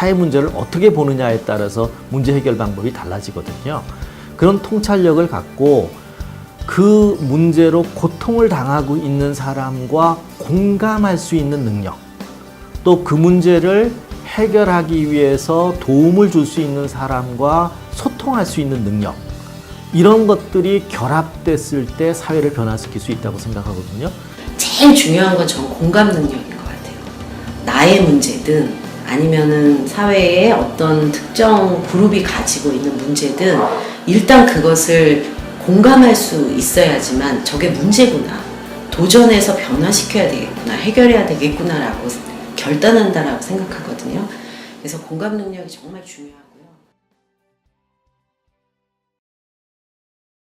사회 문제를 어떻게 보느냐에 따라서 문제 해결 방법이 달라지거든요. 그런 통찰력을 갖고 그 문제로 고통을 당하고 있는 사람과 공감할 수 있는 능력, 또 그 문제를 해결하기 위해서 도움을 줄 수 있는 사람과 소통할 수 있는 능력, 이런 것들이 결합됐을 때 사회를 변화시킬 수 있다고 생각하거든요. 제일 중요한 건 전 공감 능력인 것 같아요. 나의 문제든 아니면은 사회의 어떤 특정 그룹이 가지고 있는 문제든 일단 그것을 공감할 수 있어야지만 저게 문제구나. 도전해서 변화시켜야 되겠구나. 해결해야 되겠구나라고 결단한다라고 생각하거든요. 그래서 공감 능력이 정말 중요해요.